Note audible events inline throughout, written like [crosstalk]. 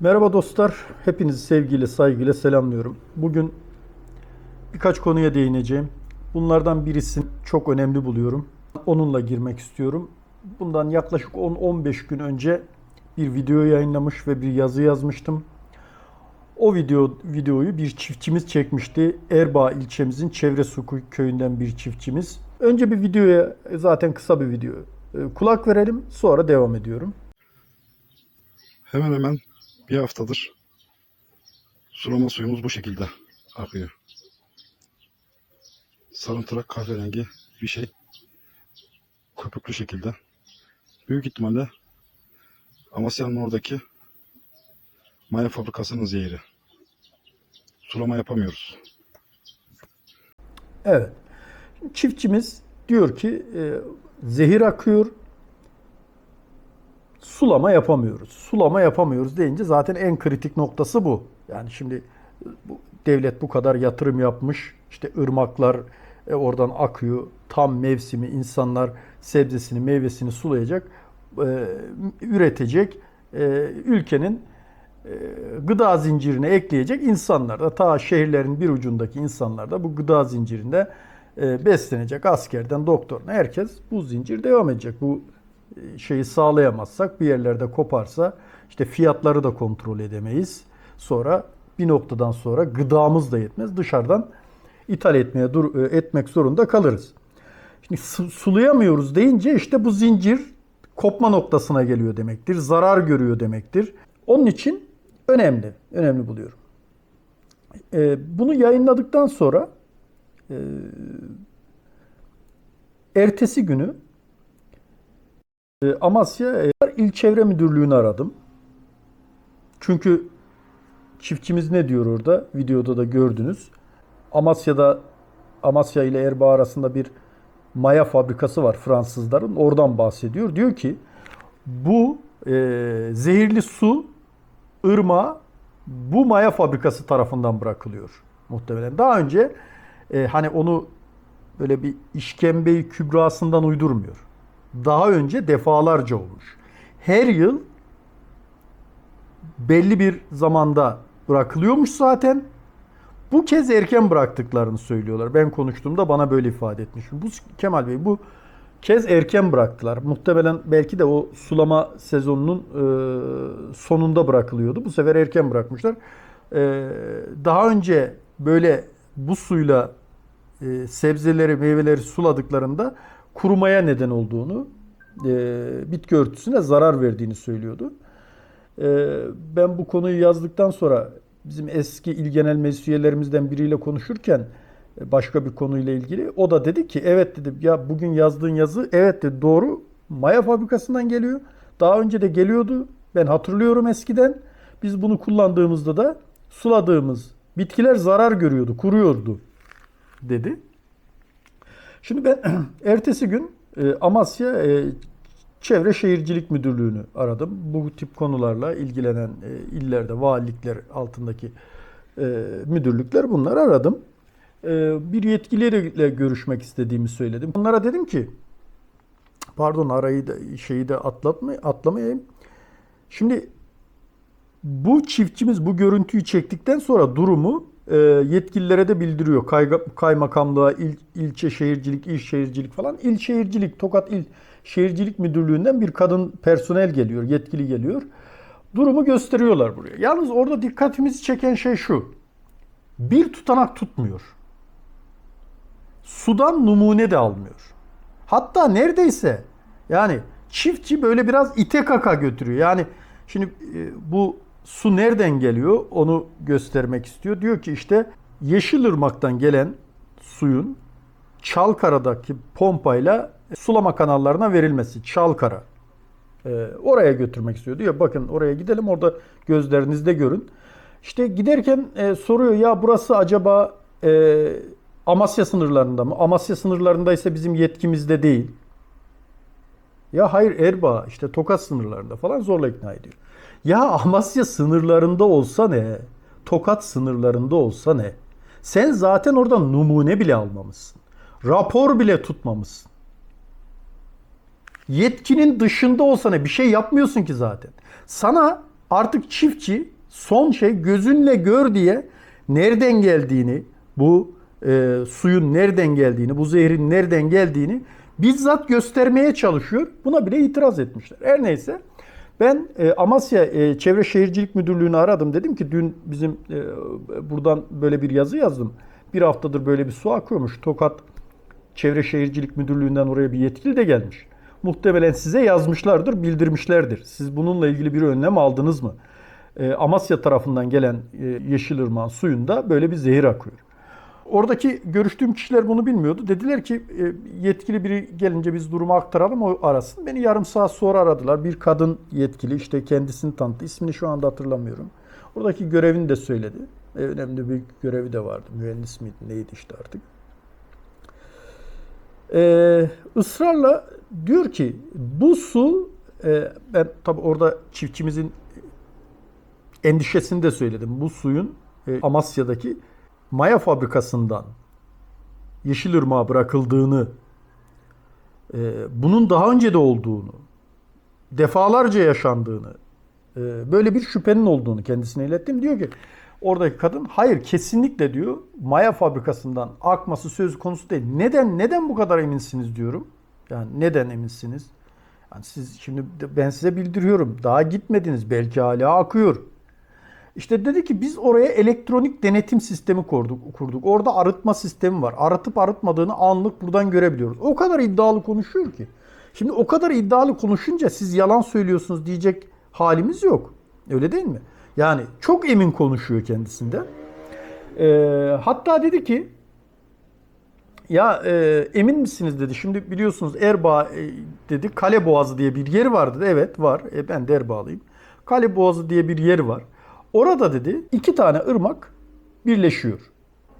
Merhaba dostlar. Hepinizi sevgiyle, saygıyla selamlıyorum. Bugün birkaç konuya değineceğim. Bunlardan birisini çok önemli buluyorum. Onunla girmek istiyorum. Bundan yaklaşık 10-15 gün önce bir video yayınlamış ve bir yazı yazmıştım. O video videoyu bir çiftçimiz çekmişti. Erbaa ilçemizin Çevre Su köyünden bir çiftçimiz. Önce bir videoya zaten kısa bir video. e, Kulak verelim sonra devam ediyorum. Hemen hemen bir haftadır sulama suyumuz bu şekilde akıyor. Sarımtırak kahverengi bir şey. Köpüklü şekilde. Büyük ihtimalle Amasya'nın oradaki maya fabrikasının zehri. Sulama yapamıyoruz. Evet. Çiftçimiz diyor ki e, zehir akıyor. Sulama yapamıyoruz. Sulama yapamıyoruz deyince zaten en kritik noktası bu. Yani şimdi bu, devlet bu kadar yatırım yapmış. İşte ırmaklar e, oradan akıyor. Tam mevsimi insanlar sebzesini, meyvesini sulayacak, e, üretecek. E, ülkenin e, gıda zincirine ekleyecek insanlar da ta şehirlerin bir ucundaki insanlar da bu gıda zincirinde e, beslenecek askerden doktoruna herkes bu zincir devam edecek. Bu şeyi sağlayamazsak bir yerlerde koparsa işte fiyatları da kontrol edemeyiz. Sonra bir noktadan sonra gıdamız da yetmez. Dışarıdan ithal etmeye dur, e, etmek zorunda kalırız. Şimdi su- sulayamıyoruz deyince işte bu zincir kopma noktasına geliyor demektir. Zarar görüyor demektir. Onun için önemli. Önemli buluyorum. Ee, bunu yayınladıktan sonra e, ertesi günü Amasya e, İl Çevre Müdürlüğü'nü aradım. Çünkü çiftçimiz ne diyor orada? Videoda da gördünüz. Amasya'da Amasya ile Erbaa arasında bir maya fabrikası var Fransızların. Oradan bahsediyor. Diyor ki bu e, zehirli su ırmağa bu maya fabrikası tarafından bırakılıyor muhtemelen. Daha önce e, hani onu böyle bir işkembeyi kübrasından uydurmuyor. Daha önce defalarca olmuş. Her yıl belli bir zamanda bırakılıyormuş zaten. Bu kez erken bıraktıklarını söylüyorlar. Ben konuştuğumda bana böyle ifade etmiş. Bu Kemal Bey bu kez erken bıraktılar. Muhtemelen belki de o sulama sezonunun e, sonunda bırakılıyordu. Bu sefer erken bırakmışlar. E, daha önce böyle bu suyla e, sebzeleri, meyveleri suladıklarında kurumaya neden olduğunu, e, bitki örtüsüne zarar verdiğini söylüyordu. Ee, ben bu konuyu yazdıktan sonra bizim eski il genel meclis üyelerimizden biriyle konuşurken e, başka bir konuyla ilgili o da dedi ki evet dedi ya bugün yazdığın yazı evet dedi doğru maya fabrikasından geliyor. Daha önce de geliyordu. Ben hatırlıyorum eskiden. Biz bunu kullandığımızda da suladığımız bitkiler zarar görüyordu, kuruyordu dedi. Şimdi ben [clears throat] ertesi gün e, Amasya e, Çevre Şehircilik Müdürlüğü'nü aradım. Bu tip konularla ilgilenen e, illerde, valilikler altındaki e, müdürlükler bunları aradım. E, bir yetkiliyle görüşmek istediğimi söyledim. Onlara dedim ki, pardon arayı da şeyi de atlatma, atlamayayım. Şimdi bu çiftçimiz bu görüntüyü çektikten sonra durumu e, yetkililere de bildiriyor. Kayga- kaymakamlığa, il, ilçe şehircilik, il şehircilik falan. İl şehircilik, Tokat İl Şehircilik Müdürlüğü'nden bir kadın personel geliyor, yetkili geliyor. Durumu gösteriyorlar buraya. Yalnız orada dikkatimizi çeken şey şu. Bir tutanak tutmuyor. Sudan numune de almıyor. Hatta neredeyse yani çiftçi böyle biraz ite kaka götürüyor. Yani şimdi e, bu su nereden geliyor onu göstermek istiyor. Diyor ki işte Yeşilırmak'tan gelen suyun Çalkara'daki pompayla sulama kanallarına verilmesi. Çalkara. Ee, oraya götürmek istiyor. Diyor bakın oraya gidelim orada gözlerinizde görün. İşte giderken e, soruyor ya burası acaba e, Amasya sınırlarında mı? Amasya sınırlarında ise bizim yetkimizde değil. Ya hayır Erbaa işte Tokat sınırlarında falan zorla ikna ediyor. Ya Amasya sınırlarında olsa ne? Tokat sınırlarında olsa ne? Sen zaten oradan numune bile almamışsın. Rapor bile tutmamışsın. Yetkinin dışında olsa ne? Bir şey yapmıyorsun ki zaten. Sana Artık çiftçi son şey gözünle gör diye nereden geldiğini, bu e, suyun nereden geldiğini, bu zehrin nereden geldiğini bizzat göstermeye çalışıyor. Buna bile itiraz etmişler. Her neyse ben e, Amasya e, Çevre Şehircilik Müdürlüğü'nü aradım. Dedim ki dün bizim e, buradan böyle bir yazı yazdım. Bir haftadır böyle bir su akıyormuş. Tokat Çevre Şehircilik Müdürlüğü'nden oraya bir yetkili de gelmiş. Muhtemelen size yazmışlardır, bildirmişlerdir. Siz bununla ilgili bir önlem aldınız mı? E, Amasya tarafından gelen e, Yeşilırmak'ın suyunda böyle bir zehir akıyor. Oradaki görüştüğüm kişiler bunu bilmiyordu. Dediler ki e, yetkili biri gelince biz durumu aktaralım o arasın. Beni yarım saat sonra aradılar. Bir kadın yetkili işte kendisini tanıttı. İsmini şu anda hatırlamıyorum. Oradaki görevini de söyledi. E, önemli bir görevi de vardı. Mühendis miydi neydi işte artık. Ee, ısrarla diyor ki bu su e, ben tabi orada çiftçimizin endişesini de söyledim. Bu suyun e, Amasya'daki maya fabrikasından Yeşilırmak'a bırakıldığını e, bunun daha önce de olduğunu defalarca yaşandığını e, böyle bir şüphenin olduğunu kendisine ilettim. Diyor ki oradaki kadın hayır kesinlikle diyor maya fabrikasından akması söz konusu değil. Neden neden bu kadar eminsiniz diyorum. Yani neden eminsiniz? Yani siz şimdi ben size bildiriyorum. Daha gitmediniz. Belki hala akıyor. İşte dedi ki biz oraya elektronik denetim sistemi kurduk. kurduk. Orada arıtma sistemi var. Arıtıp arıtmadığını anlık buradan görebiliyoruz. O kadar iddialı konuşuyor ki. Şimdi o kadar iddialı konuşunca siz yalan söylüyorsunuz diyecek halimiz yok. Öyle değil mi? Yani çok emin konuşuyor kendisinden. Ee, hatta dedi ki ya e, emin misiniz dedi. Şimdi biliyorsunuz Erbaa e, dedi Kale Boğazı diye bir yer vardı. Evet var. E, ben de Erbağlıyım. Kale Boğazı diye bir yer var. Orada dedi iki tane ırmak birleşiyor.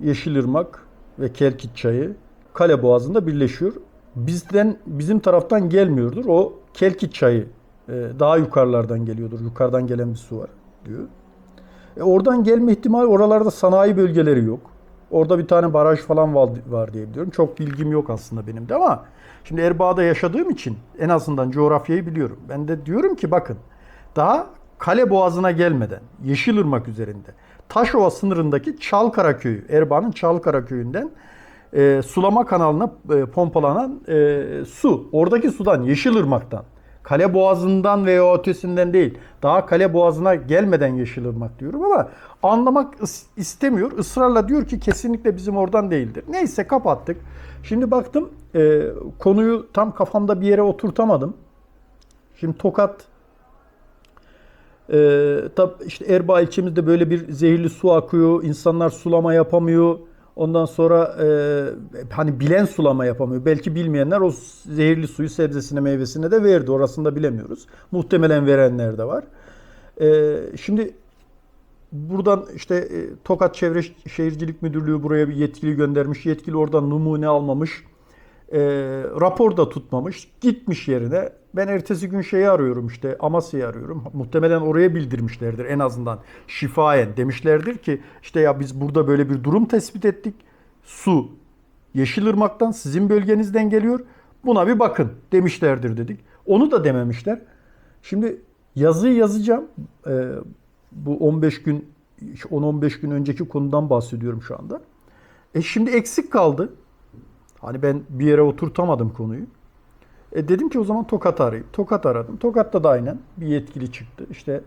Yeşilırmak ve Kelkit Çayı Kale Boğazı'nda birleşiyor. Bizden bizim taraftan gelmiyordur. O Kelkit Çayı e, daha yukarılardan geliyordur. Yukarıdan gelen bir su var diyor. E oradan gelme ihtimali oralarda sanayi bölgeleri yok. Orada bir tane baraj falan var diye biliyorum. Çok bilgim yok aslında benim de ama şimdi Erbaa'da yaşadığım için en azından coğrafyayı biliyorum. Ben de diyorum ki bakın daha Kale Boğazı'na gelmeden Yeşilırmak üzerinde Taşova sınırındaki Çalkara köyü, Erbaa'nın Çalkara köyünden e, sulama kanalına e, pompalanan e, su. Oradaki sudan Yeşilırmak'tan. Kale Boğazı'ndan veya ötesinden değil. Daha Kale Boğazı'na gelmeden Yeşilırmak diyorum ama anlamak is- istemiyor. Israrla diyor ki kesinlikle bizim oradan değildir. Neyse kapattık. Şimdi baktım e, konuyu tam kafamda bir yere oturtamadım. Şimdi Tokat ee, tab işte Erbaa ilçemizde böyle bir zehirli su akıyor. İnsanlar sulama yapamıyor. Ondan sonra e, hani bilen sulama yapamıyor. Belki bilmeyenler o zehirli suyu sebzesine meyvesine de verdi. Orasını da bilemiyoruz. Muhtemelen verenler de var. Ee, şimdi buradan işte e, Tokat Çevre Şehircilik Müdürlüğü buraya bir yetkili göndermiş. Yetkili oradan numune almamış. E, rapor da tutmamış. Gitmiş yerine. Ben ertesi gün şeyi arıyorum işte Amasya'yı arıyorum. Muhtemelen oraya bildirmişlerdir en azından şifayen. Demişlerdir ki işte ya biz burada böyle bir durum tespit ettik. Su Yeşilırmak'tan sizin bölgenizden geliyor. Buna bir bakın demişlerdir dedik. Onu da dememişler. Şimdi yazıyı yazacağım. Ee, bu 15 gün 10-15 gün önceki konudan bahsediyorum şu anda. E şimdi eksik kaldı. Hani ben bir yere oturtamadım konuyu. E dedim ki o zaman Tokat arayayım. Tokat aradım. Tokat'ta da aynen bir yetkili çıktı. İşte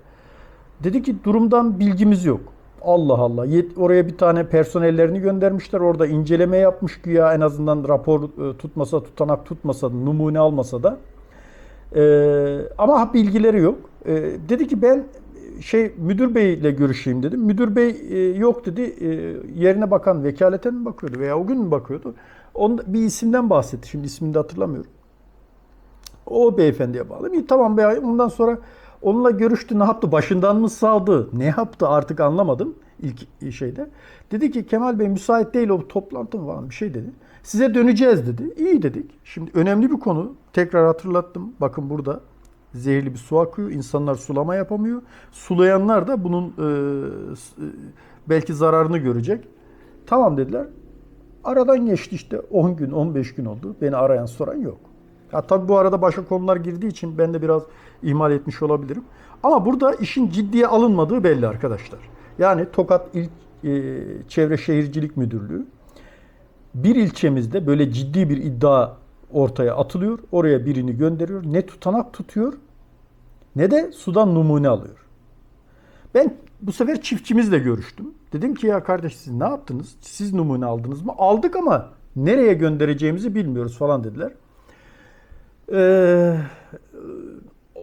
dedi ki durumdan bilgimiz yok. Allah Allah. Yet- oraya bir tane personellerini göndermişler. Orada inceleme yapmış güya en azından rapor e, tutmasa, tutanak tutmasa, numune almasa da. E, ama bilgileri yok. E, dedi ki ben şey müdür beyle görüşeyim dedim. Müdür bey e, yok dedi. E, yerine bakan vekaleten mi bakıyordu veya o gün mü bakıyordu? Onun, bir isimden bahsetti. Şimdi ismini de hatırlamıyorum. O beyefendiye bağlı. İyi tamam be ondan sonra onunla görüştü ne yaptı? Başından mı savdı? Ne yaptı artık anlamadım ilk şeyde. Dedi ki Kemal Bey müsait değil o toplantı mı falan bir şey dedi. Size döneceğiz dedi. İyi dedik. Şimdi önemli bir konu. Tekrar hatırlattım. Bakın burada zehirli bir su akıyor. İnsanlar sulama yapamıyor. Sulayanlar da bunun e, e, belki zararını görecek. Tamam dediler. Aradan geçti işte 10 gün 15 gün oldu. Beni arayan soran yok. Ya tabii bu arada başka konular girdiği için ben de biraz ihmal etmiş olabilirim. Ama burada işin ciddiye alınmadığı belli arkadaşlar. Yani Tokat İl e, Çevre Şehircilik Müdürlüğü bir ilçemizde böyle ciddi bir iddia ortaya atılıyor. Oraya birini gönderiyor. Ne tutanak tutuyor ne de sudan numune alıyor. Ben bu sefer çiftçimizle görüştüm. Dedim ki ya kardeş siz ne yaptınız? Siz numune aldınız mı? Aldık ama nereye göndereceğimizi bilmiyoruz falan dediler. Ee,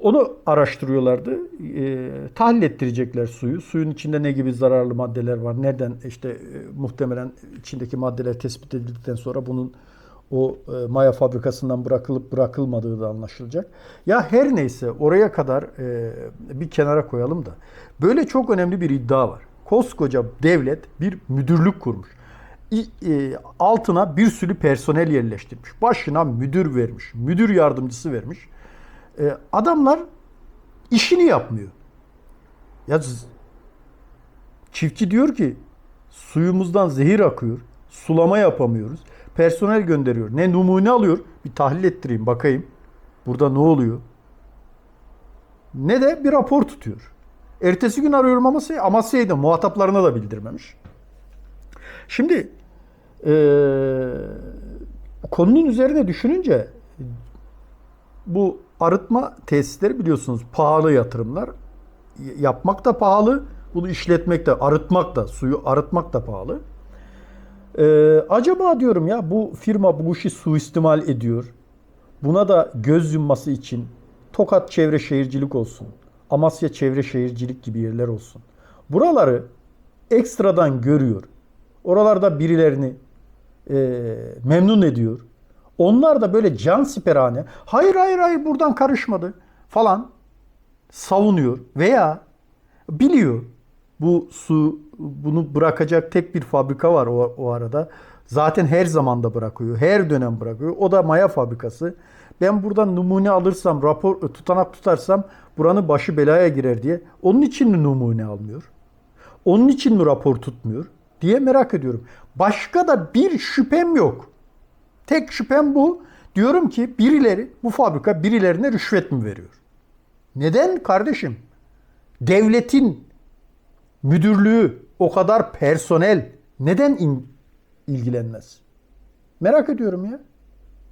onu araştırıyorlardı. Ee, tahlil ettirecekler suyu. Suyun içinde ne gibi zararlı maddeler var? Nereden işte e, muhtemelen içindeki maddeler tespit edildikten sonra bunun o e, maya fabrikasından bırakılıp bırakılmadığı da anlaşılacak. Ya her neyse oraya kadar e, bir kenara koyalım da. Böyle çok önemli bir iddia var. Koskoca devlet bir müdürlük kurmuş. E, altına bir sürü personel yerleştirmiş. Başına müdür vermiş. Müdür yardımcısı vermiş. E, adamlar işini yapmıyor. Ya çiftçi diyor ki suyumuzdan zehir akıyor. Sulama yapamıyoruz. Personel gönderiyor. Ne numune alıyor. Bir tahlil ettireyim bakayım. Burada ne oluyor? Ne de bir rapor tutuyor. Ertesi gün arıyorum Amasya'yı. Amasya'yı da muhataplarına da bildirmemiş. Şimdi konunun üzerine düşününce bu arıtma tesisleri biliyorsunuz pahalı yatırımlar. Yapmak da pahalı. Bunu işletmek de, arıtmak da, suyu arıtmak da pahalı. Ee, acaba diyorum ya bu firma bu işi suistimal ediyor. Buna da göz yumması için Tokat Çevre Şehircilik olsun. Amasya Çevre Şehircilik gibi yerler olsun. Buraları ekstradan görüyor. Oralarda birilerini e, memnun ediyor. Onlar da böyle can siperhane hayır hayır hayır buradan karışmadı falan savunuyor veya biliyor bu su bunu bırakacak tek bir fabrika var o, o arada. Zaten her zaman da bırakıyor. Her dönem bırakıyor. O da maya fabrikası. Ben buradan numune alırsam, rapor tutanak tutarsam buranın başı belaya girer diye. Onun için mi numune almıyor? Onun için mi rapor tutmuyor? Diye merak ediyorum. Başka da bir şüphem yok. Tek şüphem bu. Diyorum ki birileri bu fabrika birilerine rüşvet mi veriyor? Neden kardeşim? Devletin müdürlüğü o kadar personel neden in- ilgilenmez? Merak ediyorum ya.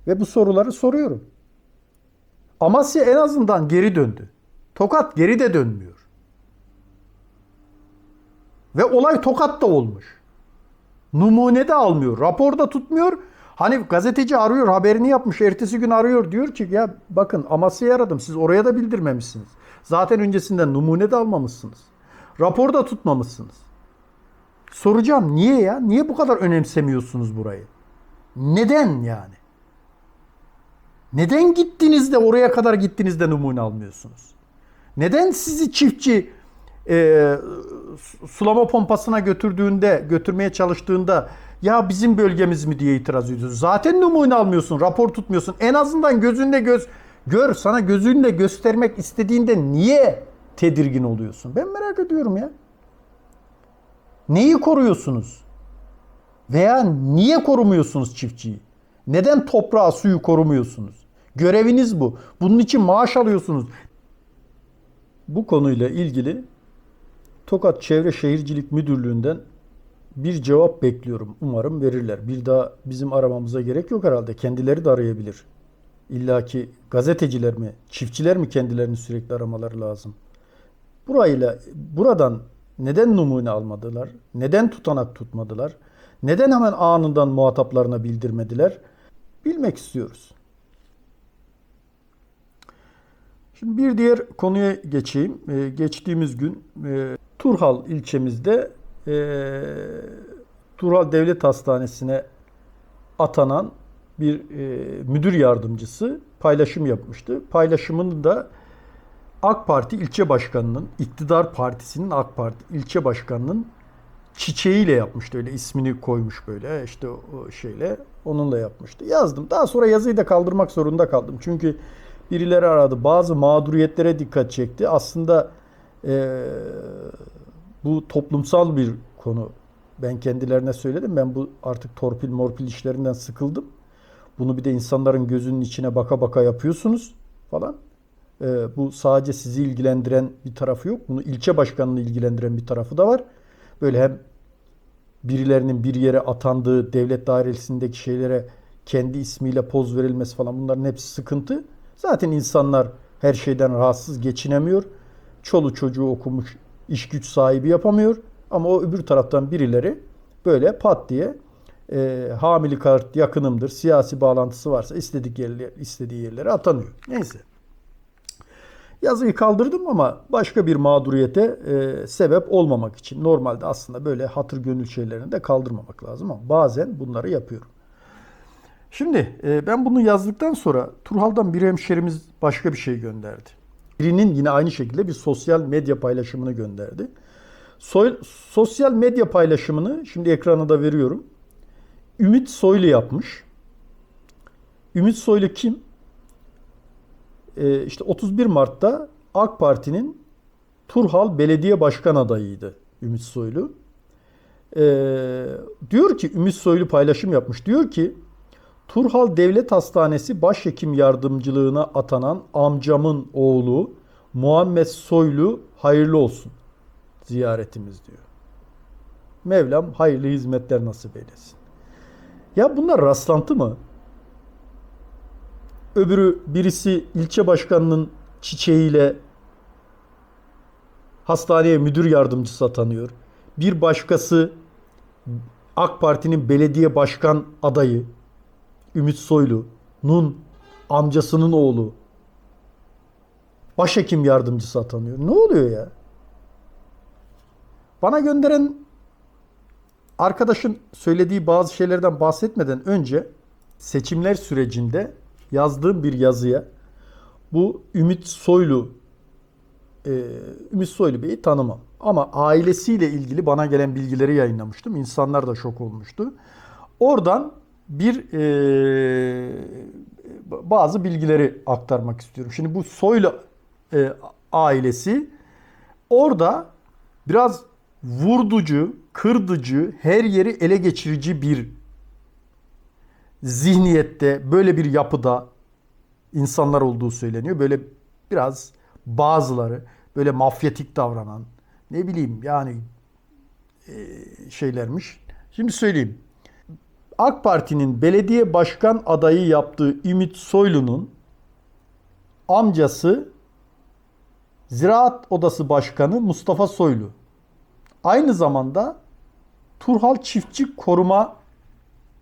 Ve bu soruları soruyorum. Amasya en azından geri döndü. Tokat geri de dönmüyor. Ve olay Tokat'ta olmuş. Numune de almıyor. Rapor da tutmuyor. Hani gazeteci arıyor haberini yapmış. Ertesi gün arıyor. Diyor ki ya bakın Amasya'yı aradım. Siz oraya da bildirmemişsiniz. Zaten öncesinden numune de almamışsınız. Rapor da tutmamışsınız. Soracağım niye ya? Niye bu kadar önemsemiyorsunuz burayı? Neden yani? Neden gittiniz de oraya kadar gittiniz de numune almıyorsunuz? Neden sizi çiftçi e, su- sulama pompasına götürdüğünde, götürmeye çalıştığında ya bizim bölgemiz mi diye itiraz ediyorsun. Zaten numune almıyorsun, rapor tutmuyorsun. En azından gözünde göz gör, sana gözünle göstermek istediğinde niye tedirgin oluyorsun? Ben merak ediyorum ya. Neyi koruyorsunuz? Veya niye korumuyorsunuz çiftçiyi? Neden toprağı, suyu korumuyorsunuz? Göreviniz bu. Bunun için maaş alıyorsunuz. Bu konuyla ilgili Tokat Çevre Şehircilik Müdürlüğü'nden bir cevap bekliyorum. Umarım verirler. Bir daha bizim aramamıza gerek yok herhalde. Kendileri de arayabilir. İlla ki gazeteciler mi, çiftçiler mi kendilerini sürekli aramaları lazım? Burayla buradan neden numune almadılar? Neden tutanak tutmadılar? Neden hemen anından muhataplarına bildirmediler? Bilmek istiyoruz. Şimdi bir diğer konuya geçeyim. Ee, geçtiğimiz gün e, Turhal ilçemizde e, Turhal Devlet Hastanesi'ne atanan bir e, müdür yardımcısı paylaşım yapmıştı. Paylaşımını da AK Parti ilçe başkanının, iktidar partisinin AK Parti ilçe başkanının çiçeğiyle yapmıştı. Öyle ismini koymuş böyle işte o şeyle onunla yapmıştı. Yazdım. Daha sonra yazıyı da kaldırmak zorunda kaldım. Çünkü birileri aradı. Bazı mağduriyetlere dikkat çekti. Aslında eee, bu toplumsal bir konu. Ben kendilerine söyledim. Ben bu artık torpil morpil işlerinden sıkıldım. Bunu bir de insanların gözünün içine baka baka yapıyorsunuz falan. Ee, bu sadece sizi ilgilendiren bir tarafı yok. Bunu ilçe başkanını ilgilendiren bir tarafı da var. Böyle hem birilerinin bir yere atandığı devlet dairesindeki şeylere kendi ismiyle poz verilmesi falan bunların hepsi sıkıntı. Zaten insanlar her şeyden rahatsız geçinemiyor. Çolu çocuğu okumuş, iş güç sahibi yapamıyor. Ama o öbür taraftan birileri böyle pat diye e, hamili kart yakınımdır, siyasi bağlantısı varsa istedik yerler, istediği yerlere atanıyor. Neyse. Yazıyı kaldırdım ama başka bir mağduriyete e, sebep olmamak için. Normalde aslında böyle hatır gönül şeylerini de kaldırmamak lazım ama bazen bunları yapıyorum. Şimdi e, ben bunu yazdıktan sonra Turhal'dan bir hemşerimiz başka bir şey gönderdi. Birinin yine aynı şekilde bir sosyal medya paylaşımını gönderdi. Soy- sosyal medya paylaşımını şimdi ekrana da veriyorum. Ümit Soylu yapmış. Ümit Soylu kim? Ee, işte 31 Mart'ta AK Parti'nin Turhal Belediye Başkan adayıydı Ümit Soylu. Ee, diyor ki Ümit Soylu paylaşım yapmış. Diyor ki Turhal Devlet Hastanesi Başhekim Yardımcılığına atanan amcamın oğlu Muhammed Soylu hayırlı olsun ziyaretimiz diyor. Mevlam hayırlı hizmetler nasip eylesin. Ya bunlar rastlantı mı? Öbürü birisi ilçe başkanının çiçeğiyle hastaneye müdür yardımcısı atanıyor. Bir başkası AK Parti'nin belediye başkan adayı Ümit Soylu'nun amcasının oğlu başhekim yardımcısı atanıyor. Ne oluyor ya? Bana gönderen arkadaşın söylediği bazı şeylerden bahsetmeden önce seçimler sürecinde yazdığım bir yazıya bu Ümit Soylu e, Ümit Soylu Bey'i tanımam. Ama ailesiyle ilgili bana gelen bilgileri yayınlamıştım. İnsanlar da şok olmuştu. Oradan bir e, bazı bilgileri aktarmak istiyorum. Şimdi bu Soylu e, ailesi orada biraz vurducu, kırdıcı, her yeri ele geçirici bir zihniyette, böyle bir yapıda insanlar olduğu söyleniyor. Böyle biraz bazıları böyle mafyatik davranan, ne bileyim yani e, şeylermiş. Şimdi söyleyeyim. AK Parti'nin belediye başkan adayı yaptığı Ümit Soylu'nun amcası Ziraat Odası Başkanı Mustafa Soylu. Aynı zamanda Turhal Çiftçi Koruma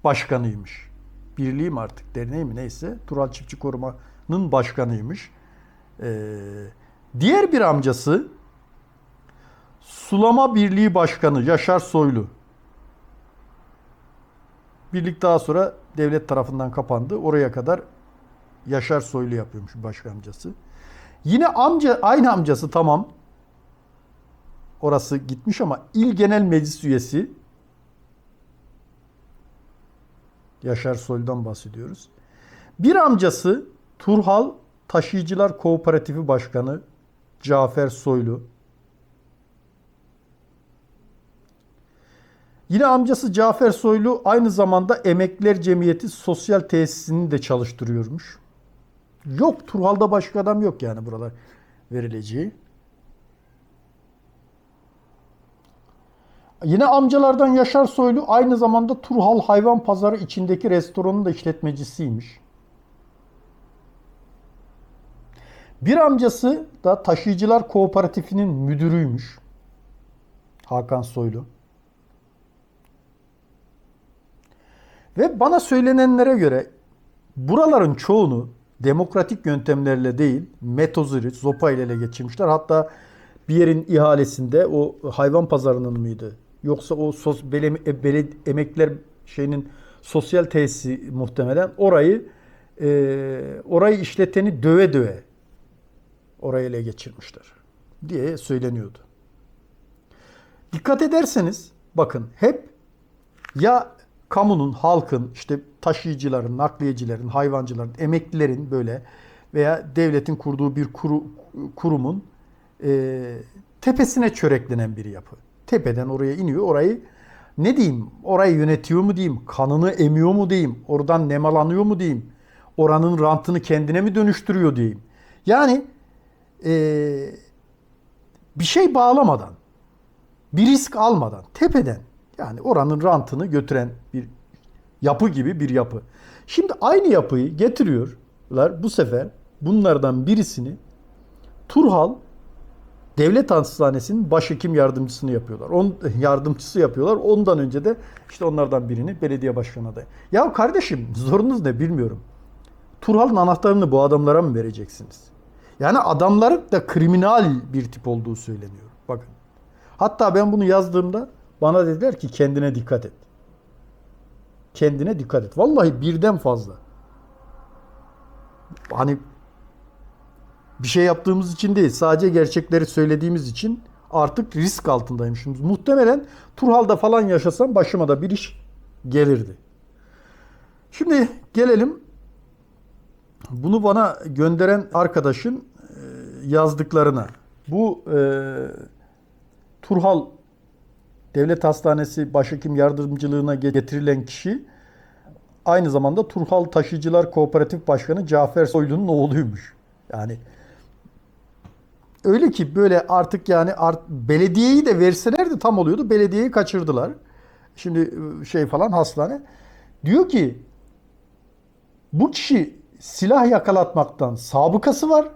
Başkanıymış. Birliği mi artık derneği mi neyse. Turhal Çiftçi Koruma'nın başkanıymış. Ee, diğer bir amcası Sulama Birliği Başkanı Yaşar Soylu. Birlik daha sonra devlet tarafından kapandı. Oraya kadar Yaşar Soylu yapıyormuş başka amcası. Yine amca aynı amcası tamam. Orası gitmiş ama İl Genel Meclis üyesi Yaşar Soylu'dan bahsediyoruz. Bir amcası Turhal Taşıyıcılar Kooperatifi Başkanı Cafer Soylu. Yine amcası Cafer Soylu aynı zamanda Emekliler Cemiyeti Sosyal Tesisini de çalıştırıyormuş. Yok Turhal'da başka adam yok yani buralar verileceği. Yine amcalardan Yaşar Soylu aynı zamanda Turhal Hayvan Pazarı içindeki restoranın da işletmecisiymiş. Bir amcası da Taşıyıcılar Kooperatifinin müdürüymüş. Hakan Soylu. Ve bana söylenenlere göre buraların çoğunu demokratik yöntemlerle değil, metoziri, zopa ile ele geçirmişler. Hatta bir yerin ihalesinde o hayvan pazarının mıydı? Yoksa o sos, bele, e, bele, emekliler şeyinin sosyal tesisi muhtemelen orayı e, orayı işleteni döve döve orayı ele geçirmişler diye söyleniyordu. Dikkat ederseniz bakın hep ya kamunun, halkın, işte taşıyıcıların, nakliyecilerin, hayvancıların, emeklilerin böyle veya devletin kurduğu bir kuru, kurumun e, tepesine çöreklenen bir yapı. Tepeden oraya iniyor, orayı ne diyeyim, orayı yönetiyor mu diyeyim, kanını emiyor mu diyeyim, oradan nemalanıyor mu diyeyim, oranın rantını kendine mi dönüştürüyor diyeyim. Yani e, bir şey bağlamadan, bir risk almadan, tepeden yani oranın rantını götüren bir yapı gibi bir yapı. Şimdi aynı yapıyı getiriyorlar bu sefer bunlardan birisini Turhal Devlet Hastanesi'nin başhekim yardımcısını yapıyorlar. On, [laughs] yardımcısı yapıyorlar. Ondan önce de işte onlardan birini belediye başkanı adayı. Ya kardeşim zorunuz ne bilmiyorum. Turhal'ın anahtarını bu adamlara mı vereceksiniz? Yani adamların da kriminal bir tip olduğu söyleniyor. Bakın. Hatta ben bunu yazdığımda bana dediler ki kendine dikkat et. Kendine dikkat et. Vallahi birden fazla. Hani bir şey yaptığımız için değil, sadece gerçekleri söylediğimiz için artık risk altındaymışız. Muhtemelen Turhal'da falan yaşasam başıma da bir iş gelirdi. Şimdi gelelim bunu bana gönderen arkadaşın e, yazdıklarına. Bu e, Turhal Devlet Hastanesi Başhekim Yardımcılığına getirilen kişi aynı zamanda Turhal Taşıyıcılar Kooperatif Başkanı Cafer Soylu'nun oğluymuş. Yani öyle ki böyle artık yani art, belediyeyi de verselerdi tam oluyordu. Belediyeyi kaçırdılar. Şimdi e, şey falan hastane. Diyor ki bu kişi silah yakalatmaktan sabıkası var.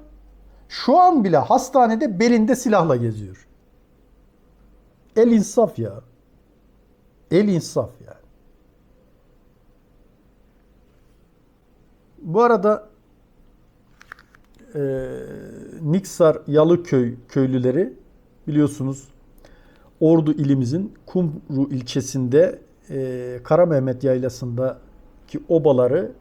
Şu an bile hastanede belinde silahla geziyor. El insaf ya. El insaf yani. Bu arada e, Niksar Yalıköy köylüleri biliyorsunuz Ordu ilimizin Kumru ilçesinde e, Kara Mehmet Yaylası'ndaki obaları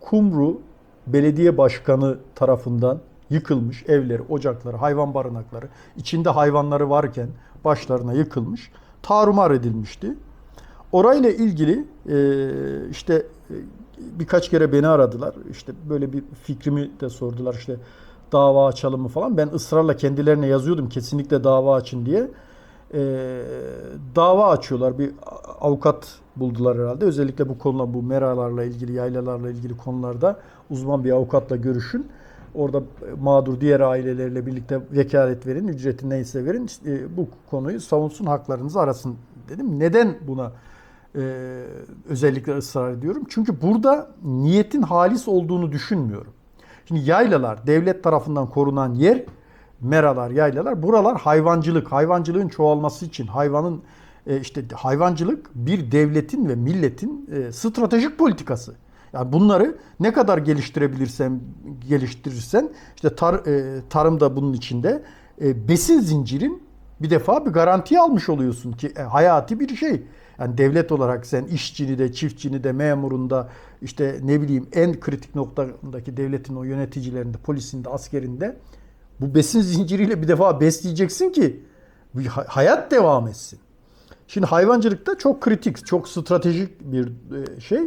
Kumru Belediye Başkanı tarafından yıkılmış evleri, ocakları, hayvan barınakları, içinde hayvanları varken başlarına yıkılmış, tarumar edilmişti. Orayla ilgili e, işte e, birkaç kere beni aradılar. İşte böyle bir fikrimi de sordular. İşte dava açalım mı falan. Ben ısrarla kendilerine yazıyordum kesinlikle dava açın diye. E, dava açıyorlar. Bir avukat buldular herhalde. Özellikle bu konular, bu meralarla ilgili, yaylalarla ilgili konularda uzman bir avukatla görüşün. Orada mağdur diğer ailelerle birlikte vekalet verin, ücreti neyse verin. İşte bu konuyu savunsun, haklarınızı arasın dedim. Neden buna e, özellikle ısrar ediyorum? Çünkü burada niyetin halis olduğunu düşünmüyorum. Şimdi yaylalar, devlet tarafından korunan yer, meralar, yaylalar, buralar hayvancılık. Hayvancılığın çoğalması için hayvanın e, işte hayvancılık bir devletin ve milletin e, stratejik politikası. Yani bunları ne kadar geliştirebilirsen geliştirirsen işte tar, e, tarım da bunun içinde e, besin zincirin bir defa bir garanti almış oluyorsun ki e, hayati bir şey. Yani devlet olarak sen işçini de, çiftçini de, memurunda işte ne bileyim en kritik noktadaki devletin o yöneticilerinde, polisinde, askerinde bu besin zinciriyle bir defa besleyeceksin ki hayat devam etsin. Şimdi hayvancılıkta çok kritik, çok stratejik bir e, şey.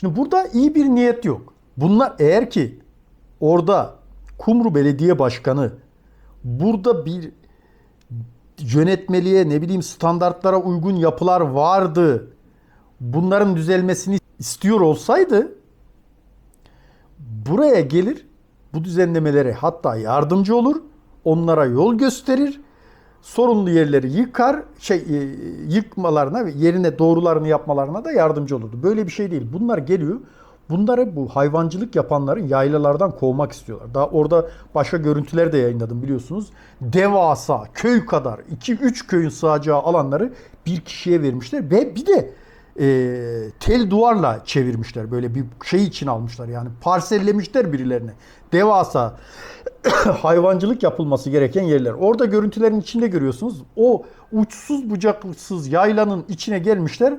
Şimdi burada iyi bir niyet yok. Bunlar eğer ki orada Kumru Belediye Başkanı burada bir yönetmeliğe ne bileyim standartlara uygun yapılar vardı. Bunların düzelmesini istiyor olsaydı buraya gelir bu düzenlemelere hatta yardımcı olur. Onlara yol gösterir. Sorunlu yerleri yıkar, şey e, yıkmalarına ve yerine doğrularını yapmalarına da yardımcı olurdu. Böyle bir şey değil. Bunlar geliyor. Bunları bu hayvancılık yapanların yaylalardan kovmak istiyorlar. Daha orada başka görüntüler de yayınladım biliyorsunuz. Devasa köy kadar 2-3 köyün sığacağı alanları bir kişiye vermişler ve bir de e, tel duvarla çevirmişler. Böyle bir şey için almışlar yani parsellemişler birilerine. Devasa [coughs] hayvancılık yapılması gereken yerler. Orada görüntülerin içinde görüyorsunuz. O uçsuz bucaksız yaylanın içine gelmişler.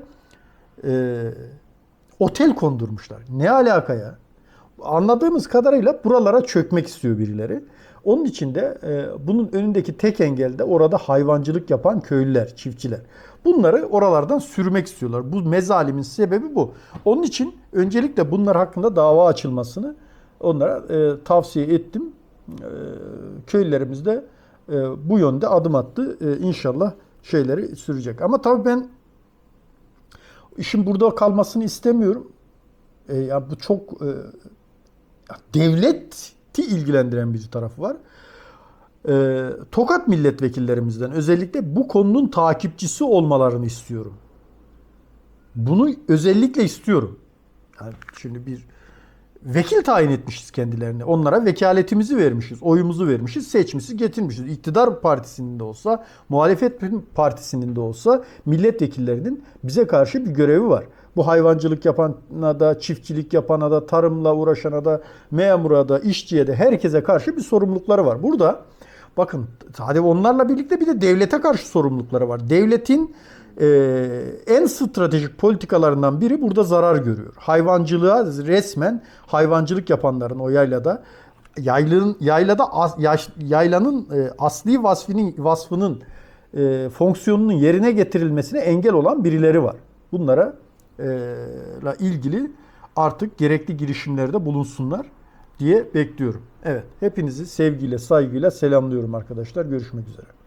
E, otel kondurmuşlar. Ne alaka ya? Anladığımız kadarıyla buralara çökmek istiyor birileri. Onun için de e, bunun önündeki tek engel de orada hayvancılık yapan köylüler, çiftçiler. Bunları oralardan sürmek istiyorlar. Bu mezalimin sebebi bu. Onun için öncelikle bunlar hakkında dava açılmasını onlara e, tavsiye ettim. E, köylülerimiz de e, bu yönde adım attı. E, inşallah şeyleri sürecek. Ama tabii ben işin burada kalmasını istemiyorum. E, ya bu çok e, ya devlet ilgilendiren bir tarafı var. Ee, Tokat milletvekillerimizden özellikle bu konunun takipçisi olmalarını istiyorum. Bunu özellikle istiyorum. Yani şimdi bir vekil tayin etmişiz kendilerine. Onlara vekaletimizi vermişiz, oyumuzu vermişiz, seçmişiz, getirmişiz. İktidar partisinin de olsa, muhalefet partisinin de olsa milletvekillerinin bize karşı bir görevi var. Bu hayvancılık yapana da, çiftçilik yapana da, tarımla uğraşana da, memura da, işçiye de herkese karşı bir sorumlulukları var. Burada bakın hadi onlarla birlikte bir de devlete karşı sorumlulukları var. Devletin en stratejik politikalarından biri burada zarar görüyor. Hayvancılığa resmen hayvancılık yapanların o yaylada yaylanın yaylada yaylanın e, asli vasfının vasfının e, fonksiyonunun yerine getirilmesine engel olan birileri var. Bunlara e, la ilgili artık gerekli girişimlerde bulunsunlar diye bekliyorum. Evet, hepinizi sevgiyle, saygıyla selamlıyorum arkadaşlar. Görüşmek üzere.